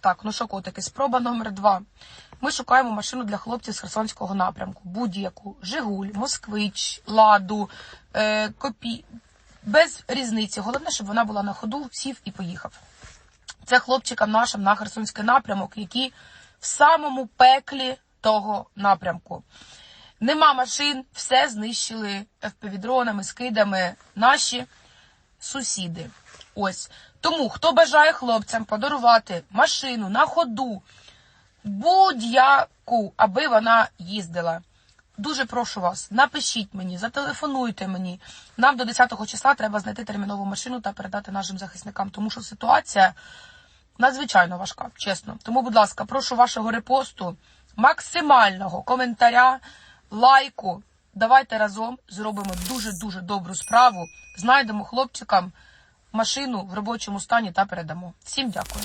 Так, ну що, котики, спроба номер два. Ми шукаємо машину для хлопців з Херсонського напрямку. Будь-яку. Жигуль, Москвич, Ладу, е, Копі. Без різниці. Головне, щоб вона була на ходу, сів і поїхав. Це хлопчикам нашим на Херсонський напрямок, які в самому пеклі того напрямку. Нема машин, все знищили FPV-дронами, скидами наші сусіди. Ось. Тому, хто бажає хлопцям подарувати машину на ходу, будь-яку, аби вона їздила. Дуже прошу вас, напишіть мені, зателефонуйте мені. Нам до 10 числа треба знайти термінову машину та передати нашим захисникам, тому що ситуація надзвичайно важка, чесно. Тому, будь ласка, прошу вашого репосту, максимального коментаря, лайку. Давайте разом зробимо дуже-дуже добру справу. Знайдемо хлопчикам машину в робочому стані та передамо. Всім дякую.